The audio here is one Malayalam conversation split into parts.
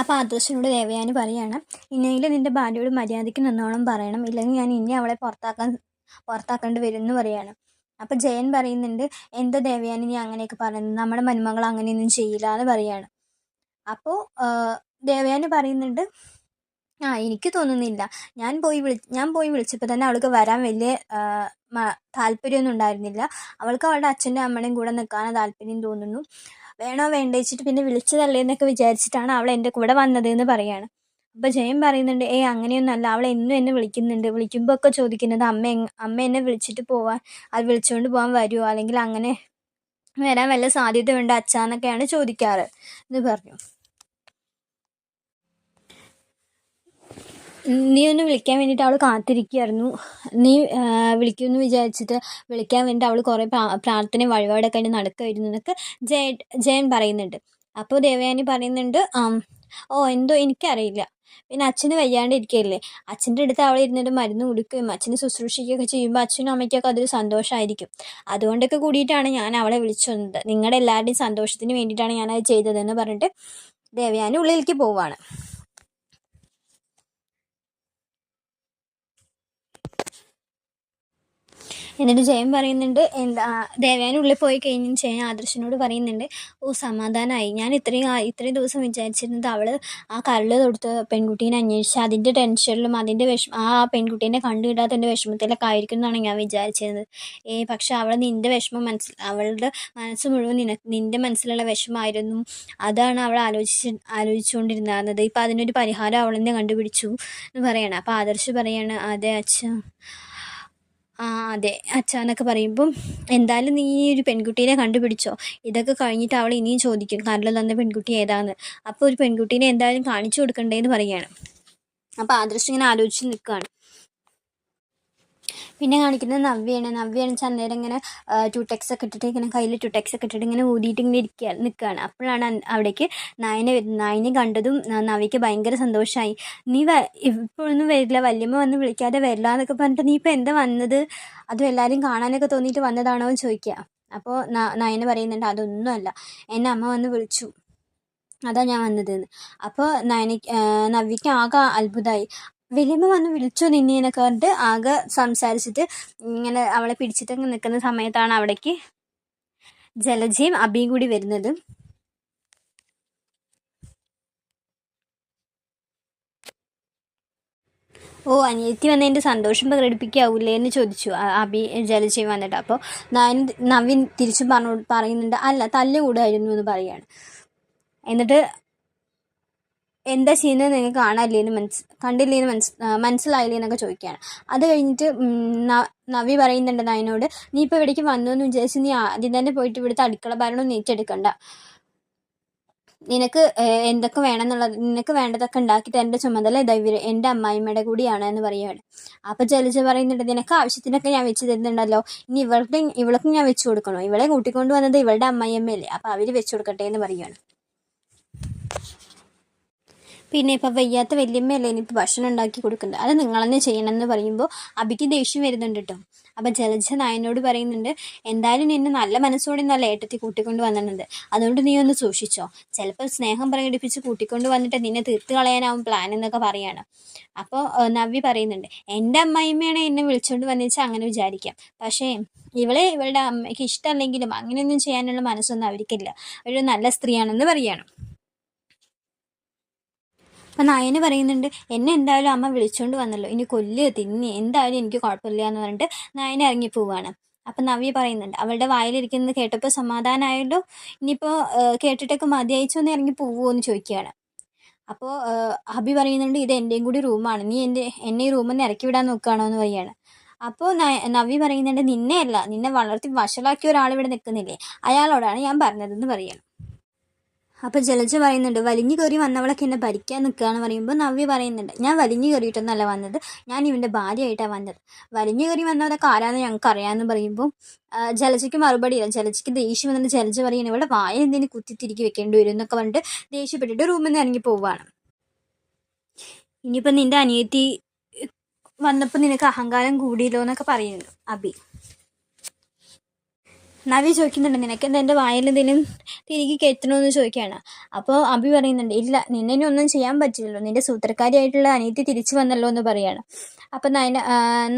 അപ്പോൾ ആദർശനോട് ദേവയാനി പറയാണ്. ഇനിയെങ്കിലും നിന്റെ ഭാര്യയോട് മര്യാദയ്ക്ക് നിന്നോളം പറയണം. ഇല്ലെങ്കിൽ ഞാൻ ഇനി അവളെ പുറത്താക്കാൻ പുറത്താക്കേണ്ടി വരും എന്ന് അപ്പോൾ ജയൻ പറയുന്നുണ്ട് എന്താ ദേവയാനി നീ അങ്ങനെയൊക്കെ പറയുന്നത്? നമ്മുടെ മരുമകൾ അങ്ങനെയൊന്നും ചെയ്യില്ല എന്ന് പറയാണ്. അപ്പോൾ ദേവയാനി പറയുന്നുണ്ട് ആ എനിക്ക് തോന്നുന്നില്ല. ഞാൻ പോയി വിളി ഞാൻ പോയി വിളിച്ചപ്പോൾ തന്നെ അവൾക്ക് വരാൻ വലിയ താല്പര്യമൊന്നും ഉണ്ടായിരുന്നില്ല. അവൾക്ക് അവളുടെ അച്ഛന്റെ അമ്മയുടെയും കൂടെ നിൽക്കാനാണ് താല്പര്യം തോന്നുന്നു. വേണോ വേണ്ടേച്ചിട്ട് പിന്നെ വിളിച്ചതല്ലേ എന്നൊക്കെ വിചാരിച്ചിട്ടാണ് അവൾ എന്റെ കൂടെ വന്നത് എന്ന് പറയാണ്. അപ്പോൾ ജയൻ പറയുന്നുണ്ട് ഏയ് അങ്ങനെയൊന്നുമല്ല. അവൾ എന്നും എന്നെ വിളിക്കുന്നുണ്ട്. വിളിക്കുമ്പോൾ ഒക്കെ ചോദിക്കുന്നത് അമ്മ അമ്മ എന്നെ വിളിച്ചിട്ട് പോവാൻ അത് വിളിച്ചുകൊണ്ട് പോകാൻ വരുമോ അല്ലെങ്കിൽ അങ്ങനെ വരാൻ വല്ല സാധ്യത ഉണ്ട് അച്ഛാന്നൊക്കെയാണ് ചോദിക്കാറ് എന്ന് പറഞ്ഞു. നീ ഒന്ന് വിളിക്കാൻ വേണ്ടിയിട്ട് അവൾ കാത്തിരിക്കുകയായിരുന്നു നീ വിളിക്കുമെന്ന് വിചാരിച്ചിട്ട് വിളിക്കാൻ വേണ്ടി അവൾ കുറേ പ്രാർത്ഥന വഴിപാടൊക്കെ ആയിട്ട് നടക്കുമായിരുന്നു എന്നൊക്കെ ജയ ജയൻ പറയുന്നുണ്ട്. അപ്പോൾ ദേവയാനി പറയുന്നുണ്ട് ഓ എന്തോ എനിക്കറിയില്ല. പിന്നെ അച്ഛന് വയ്യാണ്ടിരിക്കുകയല്ലേ അച്ഛന്റെ അടുത്ത് അവൾ ഇരുന്നിട്ട് മരുന്ന് കൊടുക്കുകയും അച്ഛന് ശുശ്രൂഷിക്കുകയൊക്കെ ചെയ്യുമ്പോൾ അച്ഛനും അമ്മയ്ക്കൊക്കെ അതൊരു സന്തോഷമായിരിക്കും അതുകൊണ്ടൊക്കെ കൂടിയിട്ടാണ് ഞാൻ അവളെ വിളിച്ചു വന്നത് നിങ്ങളുടെ എല്ലാവരുടെയും സന്തോഷത്തിന് വേണ്ടിയിട്ടാണ് ഞാനത് ചെയ്തതെന്ന് പറഞ്ഞിട്ട് ദേവയാനി ഉള്ളിലേക്ക് പോവുകയാണ് എന്നിട്ട് ജയൻ പറയുന്നുണ്ട് എന്താ ദേവയാനി ഉള്ളിൽ പോയി കഴിഞ്ഞ ജയൻ ആദർശനോട് പറയുന്നുണ്ട് ഓ സമാധാനമായി ഞാൻ ഇത്രയും ഇത്രയും ദിവസം വിചാരിച്ചിരുന്നത് അവൾ ആ കരൾ തൊടുത്ത് പെൺകുട്ടീനെ അന്വേഷിച്ച് അതിന്റെ ടെൻഷനിലും അതിന്റെ വിഷമ ആ പെൺകുട്ടീനെ കണ്ടുകിടാത്തതിന്റെ വിഷമത്തിലൊക്കെ ആയിരിക്കും എന്നാണ് ഞാൻ വിചാരിച്ചിരുന്നത്. ഏ പക്ഷെ അവൾ നിന്റെ വിഷമം മനസ്സിൽ അവളുടെ മനസ്സ് മുഴുവൻ നിന നിന്റെ മനസ്സിലുള്ള വിഷമമായിരുന്നു. അതാണ് അവൾ ആലോചിച്ച് ആലോചിച്ചുകൊണ്ടിരുന്നത്. ഇപ്പം അതിനൊരു പരിഹാരം അവളെന്നെ കണ്ടുപിടിച്ചു എന്ന് പറയണം. അപ്പോൾ ആദർശ് പറയാണ് അതെ അച്ഛ. ആ അതെ. അച്ഛനൊക്കെ പറയുമ്പം എന്തായാലും നീ ഈ ഒരു പെൺകുട്ടീനെ കണ്ടുപിടിച്ചോ. ഇതൊക്കെ കഴിഞ്ഞിട്ട് അവൾ ഇനിയും ചോദിക്കും കാരണം തന്ന പെൺകുട്ടി ഏതാന്ന്. അപ്പോൾ ഒരു പെൺകുട്ടീനെ എന്തായാലും കാണിച്ചു കൊടുക്കണ്ടേന്ന് പറയുകയാണ് അപ്പോൾ ആദർശ് ഇങ്ങനെ ആലോചിച്ച് നിൽക്കുകയാണ് പിന്നെ കാണിക്കുന്നത് നവ്യാണ് നവ്യാണ് വെച്ചാൽ അന്നേരം ഇങ്ങനെ ടെക്സ് ഒക്കെ ഇട്ടിട്ട് ഇങ്ങനെ കയ്യിൽ ടെക്സ് ഒക്കെ ഇട്ടിട്ട് ഇങ്ങനെ ഊതിയിട്ട് ഇങ്ങനെ ഇരിക്കുക നിൽക്കുകയാണ് അപ്പോഴാണ് അവിടേക്ക് നായനെ വരുന്നത് നായനെ കണ്ടതും നവിക്ക് ഭയങ്കര സന്തോഷമായി നീ വ ഇപ്പോഴൊന്നും വരില്ല വല്യമ്മ വന്ന് വിളിക്കാതെ വരില്ല എന്നൊക്കെ പറഞ്ഞിട്ട് നീ ഇപ്പോൾ എന്താ വന്നത്? അതും എല്ലാവരും കാണാനൊക്കെ തോന്നിയിട്ട് വന്നതാണോ? എന്ന് ചോദിക്കുക അപ്പോൾ നയന പറയുന്നുണ്ട് അതൊന്നുമല്ല എന്നെ അമ്മ വന്ന് വിളിച്ചു. അതാ ഞാൻ വന്നത് അപ്പോൾ നയനയ്ക്ക് നവ്യയ്ക്ക് ആകെ അത്ഭുതമായി വലിയമ്മ വന്ന് വിളിച്ചു നിന്നേനൊക്കെ പറഞ്ഞിട്ട് ആകെ സംസാരിച്ചിട്ട് ഇങ്ങനെ അവളെ പിടിച്ചിട്ട് നിൽക്കുന്ന സമയത്താണ് അവിടേക്ക് ജലജയും അബിയും കൂടി വരുന്നത്. ഓ അനിയത്തി വന്നതിന്റെ സന്തോഷം പ്രകടിപ്പിക്കാവൂലേ എന്ന് ചോദിച്ചു അബി ജലജയും വന്നിട്ട്. അപ്പോൾ നയൻ നവീൻ തിരിച്ചു പറഞ്ഞു പറയുന്നുണ്ട് അല്ല തല്ലുകൂടായിരുന്നു എന്ന് പറയാണ്. എന്നിട്ട് എന്താ ചെയ്യുന്നത് നിങ്ങൾക്ക് കാണാനില്ലേന്ന് മനസ്സ് കണ്ടില്ലേന്ന് മനസ് മനസ്സിലായില്ലേ എന്നൊക്കെ ചോദിക്കുകയാണ്. അത് കഴിഞ്ഞിട്ട് നവി പറയുന്നുണ്ട് നയനോട് നീ ഇപ്പോൾ ഇവിടേക്ക് വന്നു എന്ന് വിചാരിച്ച് നീ ആദ്യം തന്നെ പോയിട്ട് ഇവിടുത്തെ അടുക്കള ഭരണം നീറ്റെടുക്കണ്ട നിനക്ക് എന്തൊക്കെ വേണമെന്നുള്ളത് നിനക്ക് വേണ്ടതൊക്കെ ഉണ്ടാക്കി തരേണ്ട ചുമതല ഇതാ എന്റെ അമ്മായിമ്മയുടെ കൂടിയാണ് എന്ന് പറയുകയാണ് അപ്പോൾ ജലജ പറയുന്നുണ്ട് നിനക്ക് ആവശ്യത്തിനൊക്കെ ഞാൻ വെച്ച് തരുന്നുണ്ടല്ലോ. ഇനി ഇവൾക്ക് ഇവൾക്ക് ഞാൻ വെച്ചു കൊടുക്കണോ? ഇവളെ കൂട്ടിക്കൊണ്ട് വന്നത് ഇവളുടെ അമ്മായിയമ്മയല്ലേ. അപ്പോൾ അവർ വെച്ചു കൊടുക്കട്ടെ എന്ന് പറയുകയാണ് പിന്നെ ഇപ്പം വയ്യാത്ത വല്യമ്മയല്ലേ ഇനിയിപ്പോൾ ഭക്ഷണം ഉണ്ടാക്കി കൊടുക്കുന്നത് അത് നിങ്ങൾ തന്നെ ചെയ്യണമെന്ന് പറയുമ്പോൾ അബിക്ക് ദേഷ്യം വരുന്നുണ്ട് കേട്ടോ അപ്പം ജലജ നായനോട് പറയുന്നുണ്ട് എന്തായാലും നിന്നെ നല്ല മനസ്സോടെ നല്ല ഏട്ടത്തി കൂട്ടിക്കൊണ്ട് വന്നിട്ടുണ്ട്. അതുകൊണ്ട് നീ ഒന്ന് സൂക്ഷിച്ചോ. ചിലപ്പോൾ സ്നേഹം പ്രകടിപ്പിച്ച് കൂട്ടിക്കൊണ്ട് വന്നിട്ട് നിന്നെ തീർത്ത് കളയാനാവും പ്ലാൻ എന്നൊക്കെ പറയാണ്. അപ്പോൾ നവ്യ പറയുന്നുണ്ട് എന്റെ അമ്മായിമ്മയാണ് എന്നെ വിളിച്ചുകൊണ്ട് വന്നിച്ചാൽ അങ്ങനെ വിചാരിക്കാം. പക്ഷേ ഇവളെ ഇവളുടെ അമ്മയ്ക്ക് ഇഷ്ടമല്ലെങ്കിലും അങ്ങനെയൊന്നും ചെയ്യാനുള്ള മനസ്സൊന്നും അവർക്കില്ല. ഒരു നല്ല സ്ത്രീയാണെന്ന് പറയുകയാണ് അപ്പം നയന് പറയുന്നുണ്ട് എന്നെ എന്തായാലും അമ്മ വിളിച്ചുകൊണ്ട് വന്നല്ലോ. ഇനി കൊല്ലുക തിന്നി. എന്തായാലും എനിക്ക് കുഴപ്പമില്ല എന്ന് പറഞ്ഞിട്ട് നയന ഇറങ്ങി പോവുകയാണ് അപ്പം നവ്യ പറയുന്നുണ്ട് അവളുടെ വായിലിരിക്കുന്നത് കേട്ടപ്പോൾ സമാധാനമായല്ലോ ഇനിയിപ്പോൾ കേട്ടിട്ടൊക്കെ മതിയയച്ചോ എന്ന് ഇറങ്ങി പോവുമോ എന്ന് ചോദിക്കുകയാണ്. അപ്പോൾ അഭി പറയുന്നുണ്ട് ഇത് എന്റെയും കൂടി റൂമാണ്. നീ എന്റെ എന്നെ ഈ റൂമിൽ നിന്ന് ഇറക്കി വിടാൻ നോക്കുകയാണോ എന്ന് പറയുകയാണ് അപ്പോൾ നവ്യ പറയുന്നുണ്ട് നിന്നെ അല്ല നിന്നെ വളർത്തി വഷളാക്കിയ ഒരാൾ ഇവിടെ നിൽക്കുന്നില്ലേ? അയാളോടാണ് ഞാൻ പറഞ്ഞതെന്ന് പറയുകയാണ് അപ്പോൾ ജലജ പറയുന്നുണ്ട് വലിഞ്ഞു കയറി വന്നവളൊക്കെ എന്നെ ഭരിക്കാൻ നിൽക്കുകയെന്ന് പറയുമ്പോൾ നവ്യ പറയുന്നുണ്ട് ഞാൻ വലിഞ്ഞു കയറിയിട്ടൊന്നല്ല വന്നത് ഞാൻ ഇവന്റെ ഭാര്യയായിട്ടാണ് വന്നത്. വലിഞ്ഞു കയറി വന്നവരൊക്കെ ആരാന്ന് ഞങ്ങൾക്ക് അറിയാമെന്ന് പറയുമ്പോൾ ജലജയ്ക്ക് മറുപടി ഇല്ല. ജലജയ്ക്ക് ദേഷ്യം വന്നിട്ട് ജലജ പറയുന്നത് ഇവിടെ വായ എന്തിനു കുത്തിത്തിരിക്കി വെക്കേണ്ടി വരും എന്നൊക്കെ പറഞ്ഞിട്ട് ദേഷ്യപ്പെട്ടിട്ട് റൂമിൽ നിന്ന് ഇറങ്ങി പോവുകയാണ്. ഇനിയിപ്പോൾ നിന്റെ അനിയത്തി വന്നപ്പോൾ നിനക്ക് അഹങ്കാരം കൂടിയല്ലോ എന്നൊക്കെ പറയുന്നു അബി. നവി ചോദിക്കുന്നുണ്ട് നിനക്ക് എന്താ എന്റെ വായിൽ എന്തെങ്കിലും തിരികെ കയറ്റണമെന്ന് ചോദിക്കുകയാണ്. അപ്പോൾ അഭി പറയുന്നുണ്ട് ഇല്ല നിന്നെ ഒന്നും ചെയ്യാൻ പറ്റില്ലല്ലോ. നിന്റെ സൂത്രക്കാരിയായിട്ടുള്ള അനിയത്തി തിരിച്ചു വന്നല്ലോ എന്ന് പറയുകയാണ് അപ്പം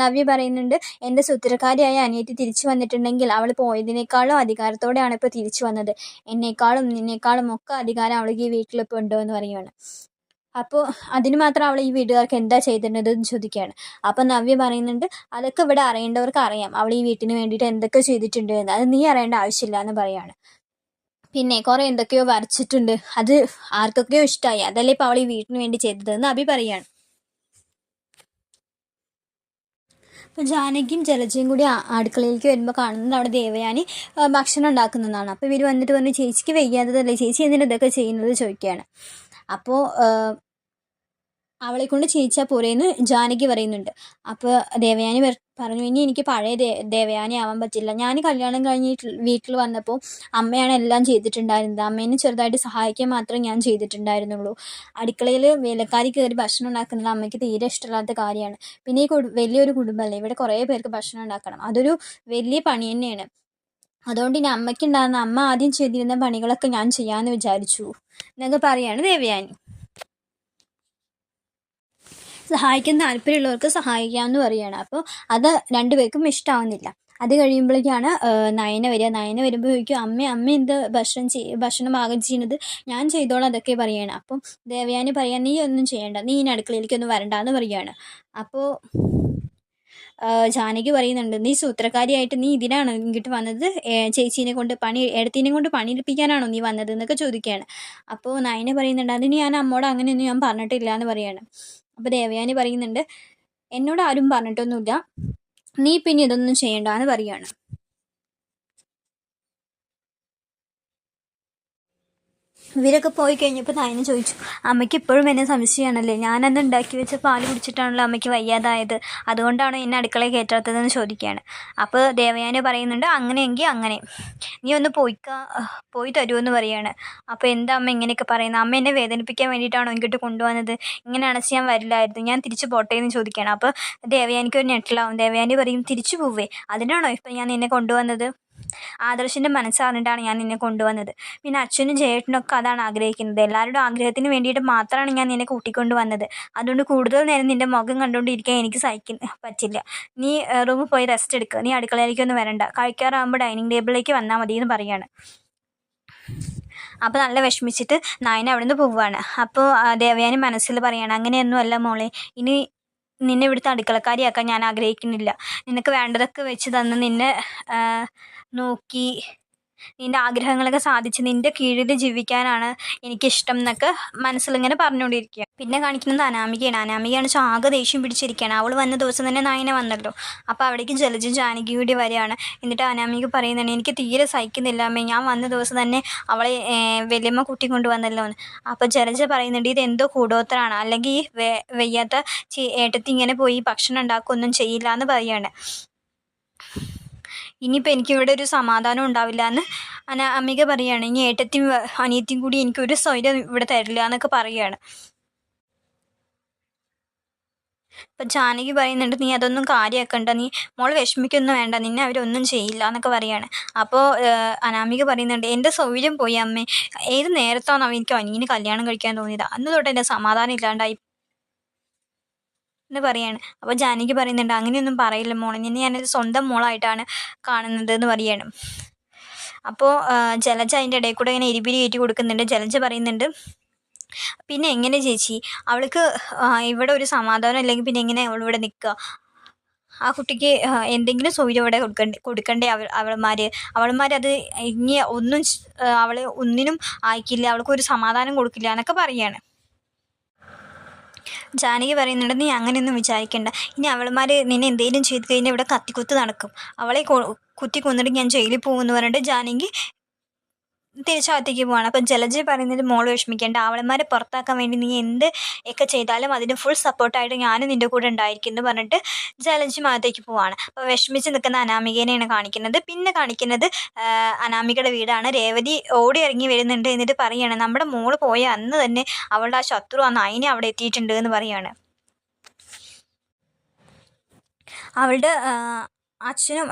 നവ്യ പറയുന്നുണ്ട് എന്റെ സൂത്രക്കാരിയായ അനിയത്തി തിരിച്ചു വന്നിട്ടുണ്ടെങ്കിൽ അവൾ പോയതിനേക്കാളും അധികാരത്തോടെയാണ് ഇപ്പോൾ തിരിച്ചു വന്നത്. എന്നേക്കാളും നിന്നേക്കാളും ഒക്കെ അധികാരം അവൾക്ക് ഈ വീട്ടിലിപ്പോൾ ഉണ്ടോ എന്ന് പറയുകയാണ് അപ്പോൾ അതിന് മാത്രം അവൾ ഈ വീട്ടുകാർക്ക് എന്താ ചെയ്തിരുന്നത് എന്ന് ചോദിക്കുകയാണ്. അപ്പോൾ നവ്യ പറയുന്നുണ്ട് അതൊക്കെ ഇവിടെ അറിയേണ്ടവർക്ക് അറിയാം. അവൾ ഈ വീട്ടിന് വേണ്ടിയിട്ട് എന്തൊക്കെ ചെയ്തിട്ടുണ്ട് എന്ന്. അത് നീ അറിയേണ്ട ആവശ്യമില്ല എന്ന് പറയാണ് പിന്നെ കുറേ എന്തൊക്കെയോ വരച്ചിട്ടുണ്ട്. അത് ആർക്കൊക്കെയോ ഇഷ്ടമായി അതല്ലേ ഇപ്പോൾ അവൾ ഈ വീട്ടിന് വേണ്ടി ചെയ്തത് എന്ന് അഭി പറയാണ് അപ്പോൾ ജാനകിയും ജലജയും കൂടി അടുക്കളയിലേക്ക് വരുമ്പോൾ കാണുന്നത് അവിടെ ദേവയാനി ഭക്ഷണം ഉണ്ടാക്കുന്നതാണ്. അപ്പോൾ ഇവർ വന്നിട്ട് പറഞ്ഞു ചേച്ചിക്ക് വയ്യാത്തതല്ലേ? ചേച്ചി എന്തിനാ ഇതൊക്കെ ചെയ്യുന്നത്? ചോദിക്കുകയാണ്. അപ്പോൾ അവളെ കൊണ്ട് ചെയ്യിച്ചാൽ പോരെയെന്ന് ജാനകി പറയുന്നുണ്ട്. അപ്പോൾ ദേവയാനി പറഞ്ഞു ഇനി എനിക്ക് പഴയ ദേ ദേവയാനി ആവാൻ പറ്റില്ല. ഞാൻ കല്യാണം കഴിഞ്ഞിട്ട് വീട്ടിൽ വന്നപ്പോൾ അമ്മയാണ് എല്ലാം ചെയ്തിട്ടുണ്ടായിരുന്നത്. അമ്മേനെ ചെറുതായിട്ട് സഹായിക്കാൻ മാത്രമേ ഞാൻ ചെയ്തിട്ടുണ്ടായിരുന്നുള്ളൂ. അടുക്കളയിൽ വേലക്കാരി കയറി ഭക്ഷണം ഉണ്ടാക്കുന്നത് അമ്മയ്ക്ക് തീരെ ഇഷ്ടമില്ലാത്ത കാര്യമാണ്. പിന്നെ ഈ വലിയൊരു കുടുംബമല്ലേ ഇവിടെ കുറേ പേർക്ക് ഭക്ഷണം ഉണ്ടാക്കണം. അതൊരു വലിയ പണി തന്നെയാണ്. അതുകൊണ്ട് ഇനി അമ്മയ്ക്കുണ്ടാകുന്ന അമ്മ ആദ്യം ചെയ്തിരുന്ന പണികളൊക്കെ ഞാൻ ചെയ്യാമെന്ന് വിചാരിച്ചു. എന്നൊക്കെ പറയാണ് ദേവയാനി. സഹായിക്കാൻ താല്പര്യമുള്ളവർക്ക് സഹായിക്കാമെന്ന് പറയുകയാണ് അപ്പോൾ അത് രണ്ടുപേർക്കും ഇഷ്ടമാവുന്നില്ല അത് കഴിയുമ്പോഴേക്കാണ് നയന വരിക. നയന വരുമ്പോൾ ചോദിക്കും അമ്മ അമ്മ എന്ത് ഭക്ഷണം ചെയ് ഭക്ഷണം പാകം ചെയ്യുന്നത് ഞാൻ ചെയ്തോളാം അതൊക്കെ പറയുകയാണ് അപ്പം ദേവയാനി പറയാൻ നീ ഒന്നും ചെയ്യണ്ട. നീ ഇനി അടുക്കളയിലേക്ക് ഒന്നും വരണ്ടെന്ന് പറയുകയാണ് അപ്പോൾ ജാനകി പറയുന്നുണ്ട് നീ സൂത്രക്കാരിയായിട്ട് നീ ഇതിനാണ് ഇങ്ങോട്ട് വന്നത്? ചേച്ചീനെ കൊണ്ട് പണി എടുത്തിനെ കൊണ്ട് പണിയെടുപ്പിക്കാനാണോ നീ വന്നത് എന്നൊക്കെ ചോദിക്കുകയാണ് അപ്പോൾ നയന പറയുന്നുണ്ട് അതിന് ഞാൻ അമ്മോട് അങ്ങനെയൊന്നും ഞാൻ പറഞ്ഞിട്ടില്ല എന്ന് പറയാണ്. അപ്പോൾ ദേവയാനി പറയുന്നുണ്ട് എന്നോട് ആരും പറഞ്ഞിട്ടൊന്നുമില്ല. നീ പിന്നെ ഇതൊന്നും ചെയ്യണ്ട എന്ന് പറയാണ് ഇവരൊക്കെ പോയി കഴിഞ്ഞപ്പോൾ നയന ചോദിച്ചു അമ്മയ്ക്ക് ഇപ്പോഴും എന്നെ സംശയമാണല്ലേ? ഞാനന്ന് ഉണ്ടാക്കി വെച്ച പാൽ കുടിച്ചിട്ടാണല്ലോ അമ്മയ്ക്ക് വയ്യാതായത്. അതുകൊണ്ടാണോ എന്നെ അടുക്കളയിൽ കയറ്റാത്തതെന്ന് ചോദിക്കുകയാണ്. അപ്പോൾ ദേവയാനി പറയുന്നുണ്ട് അങ്ങനെയെങ്കിൽ അങ്ങനെ. നീ ഒന്ന് പോയിക്ക പോയി തരുമെന്ന് പറയാണ്. അപ്പോൾ എന്താ അമ്മ ഇങ്ങനെയൊക്കെ പറയുന്നത്? അമ്മ എന്നെ വേദനിപ്പിക്കാൻ വേണ്ടിയിട്ടാണോ ഇങ്ങോട്ട് കൊണ്ടുവന്നത്? ഇങ്ങനെ അണച്ച് ഞാൻ വരില്ലായിരുന്നു. ഞാൻ തിരിച്ചു പോട്ടേന്ന് ചോദിക്കുകയാണ്. അപ്പോൾ ദേവയാനിക്ക് ഒരു ഞെട്ടിലാവും. ദേവയാനി പറയും തിരിച്ചു പോവേ അതിനാണോ ഇപ്പം ഞാൻ എന്നെ കൊണ്ടുവന്നത്? ആദർശിന്റെ മനസ്സറിഞ്ഞിട്ടാണ് ഞാൻ നിന്നെ കൊണ്ടുവന്നത്. പിന്നെ അച്ഛനും ചേട്ടനൊക്കെ അതാണ് ആഗ്രഹിക്കുന്നത്. എല്ലാവരുടെ ആഗ്രഹത്തിന് വേണ്ടിയിട്ട് മാത്രമാണ് ഞാൻ നിന്നെ കൂട്ടിക്കൊണ്ട് വന്നത് അതുകൊണ്ട് കൂടുതൽ നേരം നിന്റെ മുഖം കണ്ടുകൊണ്ടിരിക്കാൻ എനിക്ക് സഹിക്കുന്ന പറ്റില്ല. നീ റൂമിൽ പോയി റെസ്റ്റ് എടുക്കുക നീ അടുക്കളയിലേക്കൊന്നും വരണ്ട. കഴിക്കാറാകുമ്പോൾ ഡൈനിങ് ടേബിളിലേക്ക് വന്നാൽ മതി എന്ന് പറയാണ്. അപ്പോൾ നല്ല വിഷമിച്ചിട്ട് നായന അവിടെ നിന്ന് പോവുകയാണ് അപ്പോൾ ദേവയാനി മനസ്സിൽ പറയുകയാണ് അങ്ങനെയൊന്നുമല്ല മോളെ. ഇനി നിന്നെ ഇവിടുത്തെ അടുക്കളക്കാരിയാക്കാൻ ഞാൻ ആഗ്രഹിക്കുന്നില്ല. നിനക്ക് വേണ്ടതൊക്കെ വെച്ച് തന്ന് നിന്നെ നോക്കി നിന്റെ ആഗ്രഹങ്ങളൊക്കെ സാധിച്ച് നിന്റെ കീഴിൽ ജീവിക്കാനാണ് എനിക്കിഷ്ടം എന്നൊക്കെ മനസ്സിലിങ്ങനെ പറഞ്ഞുകൊണ്ടിരിക്കുക. പിന്നെ കാണിക്കുന്നത് അനാമികയാണ്. അനാമികയാണ് വെച്ചാൽ ആകെ ദേഷ്യം പിടിച്ചിരിക്കുകയാണ്. അവൾ വന്ന ദിവസം തന്നെ നായനെ വന്നല്ലോ. അപ്പോൾ അവിടേക്ക് ജലജും ജാനകി കൂടി വരികയാണ്. എന്നിട്ട് അനാമിക പറയുന്നുണ്ട് എനിക്ക് തീരെ സഹിക്കുന്നില്ല അമ്മേ. ഞാൻ വന്ന ദിവസം തന്നെ അവളെ വലിയമ്മ കുട്ടി കൊണ്ടുവന്നല്ലോ വന്നല്ലോ എന്ന്. അപ്പോൾ ജലജ പറയുന്നുണ്ട് ഇത് എന്തോ കൂടോത്തരാണ് അല്ലെങ്കിൽ വയ്യാത്ത ഏട്ടത്തി ഇങ്ങനെ പോയി ഭക്ഷണം ഉണ്ടാക്കുകയൊന്നും ചെയ്യില്ല എന്ന് പറയാണ് ഇനിയിപ്പോൾ എനിക്കിവിടെ ഒരു സമാധാനം ഉണ്ടാവില്ല എന്ന് അന അമ്മിക പറയുകയാണ് ഇനി ഏട്ടത്തിയും അനിയത്തിയും കൂടി എനിക്കൊരു സ്വൈര്യം ഇവിടെ തരില്ല എന്നൊക്കെ പറയുകയാണ്. ഇപ്പം ജാനകി പറയുന്നുണ്ട് നീ അതൊന്നും കാര്യമാക്കണ്ട നീ മോൾ വിഷമിക്കൊന്നും വേണ്ട. നിന്നെ അവരൊന്നും ചെയ്യില്ല എന്നൊക്കെ പറയാണ്. അപ്പോൾ അനാമിക പറയുന്നുണ്ട് എന്റെ സൗകര്യം പോയി അമ്മേ. ഏത് നേരത്താണോ എനിക്ക് അനിയന് കല്യാണം കഴിക്കാൻ തോന്നിയത്? അന്ന് തൊട്ട് എന്റെ സമാധാനം ഇല്ലാണ്ടായി. എന്ന് പറയാണ്. അപ്പോൾ ജാനകി പറയുന്നുണ്ട് അങ്ങനെയൊന്നും പറയില്ല മോളെ. നിന്നെ ഞാനൊരു സ്വന്തം മോളായിട്ടാണ് കാണുന്നത് എന്ന് പറയാണ്. അപ്പോൾ ജലജ അതിന്റെ ഇടയിൽ കൂടെ ഇങ്ങനെ ഇരിപിരി കയറ്റി കൊടുക്കുന്നുണ്ട്. ജലജ പറയുന്നുണ്ട് പിന്നെ എങ്ങനെ ചേച്ചി? അവൾക്ക് ഇവിടെ ഒരു സമാധാനം ഇല്ലെങ്കിൽ പിന്നെ എങ്ങനെ അവൾ ഇവിടെ നിൽക്കുക? ആ കുട്ടിക്ക് എന്തെങ്കിലും സൗകര്യം ഇവിടെ കൊടുക്കണ്ടേ കൊടുക്കണ്ടേ അവൾ അവൾമാർ അവൾമാർ അത് ഇനി ഒന്നും അവളെ ഒന്നിനും അയക്കില്ല അവൾക്ക് ഒരു സമാധാനം കൊടുക്കില്ല എന്നൊക്കെ പറയാണ്. ജാനകി പറയുന്നുണ്ട് നീ അങ്ങനെയൊന്നും വിചാരിക്കണ്ട. ഇനി അവൾമാർ നിന്നെ എന്തെങ്കിലും ചെയ്ത് കഴിഞ്ഞാൽ ഇവിടെ കത്തിക്കുത്ത് നടക്കും. അവളെ കുത്തി കൊന്നിട്ട് ഞാൻ ജയിലിൽ പോകുമെന്ന് പറഞ്ഞിട്ട് ജാനകി തിരിച്ചകത്തേക്ക് പോവാണ്. അപ്പം ജലജ പറയുന്നത് മോൾ വിഷമിക്കേണ്ട. അവളന്മാരെ പുറത്താക്കാൻ വേണ്ടി നീ എന്ത് ഒക്കെ ചെയ്താലും അതിന് ഫുൾ സപ്പോർട്ടായിട്ട് ഞാനും നിന്റെ കൂടെ ഉണ്ടായിരിക്കും എന്ന് പറഞ്ഞിട്ട് ജലജ അകത്തേക്ക് പോവാണ്. അപ്പോൾ വിഷമിച്ച് നിൽക്കുന്ന അനാമികേനെയാണ് കാണിക്കുന്നത്. പിന്നെ കാണിക്കുന്നത് അനാമികയുടെ വീടാണ്. രേവതി ഓടി ഇറങ്ങി വരുന്നുണ്ട് എന്നിട്ട് പറയുകയാണ് നമ്മുടെ മോൾ പോയ അന്ന് തന്നെ അവളുടെ ആ ശത്രു ആ നായിനെ അവിടെ എത്തിയിട്ടുണ്ട് എന്ന് പറയുകയാണ്. അവളുടെ അച്ഛനും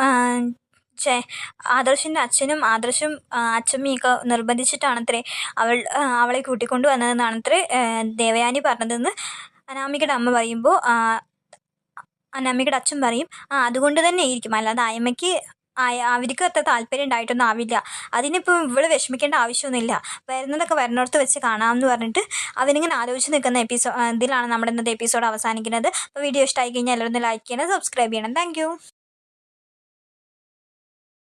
ചേ ആദർശിന്റെ അച്ഛനും ആദർശും അച്ഛമ്മയൊക്കെ നിർബന്ധിച്ചിട്ടാണത്രേ അവൾ അവളെ കൂട്ടിക്കൊണ്ടു വന്നതെന്നാണത്രേ ദേവയാനി പറഞ്ഞതെന്ന് അനാമികയുടെ അമ്മ പറയുമ്പോൾ അനാമികയുടെ അച്ഛൻ പറയും ആ അതുകൊണ്ട് തന്നെ ആയിരിക്കും. അല്ലാതെ അയമ്മയ്ക്ക് അവർക്ക് അത്ര താല്പര്യം ഉണ്ടായിട്ടൊന്നും ആവില്ല. അതിനിപ്പം ഇവൾ വിഷമിക്കേണ്ട ആവശ്യമൊന്നുമില്ല. വരുന്നതൊക്കെ വരുന്നിടത്ത് വെച്ച് കാണാമെന്ന് പറഞ്ഞിട്ട് അവനിങ്ങനെ ആലോചിച്ച് നിൽക്കുന്ന എപ്പിസോ ഇതിലാണ് നമ്മുടെ ഇന്നത്തെ എപ്പിസോഡ് അവസാനിക്കുന്നത്. അപ്പോൾ വീഡിയോ ഇഷ്ടമായി കഴിഞ്ഞാൽ എല്ലാവരും ലൈക്ക് ചെയ്യണം സബ്സ്ക്രൈബ് ചെയ്യണം. താങ്ക്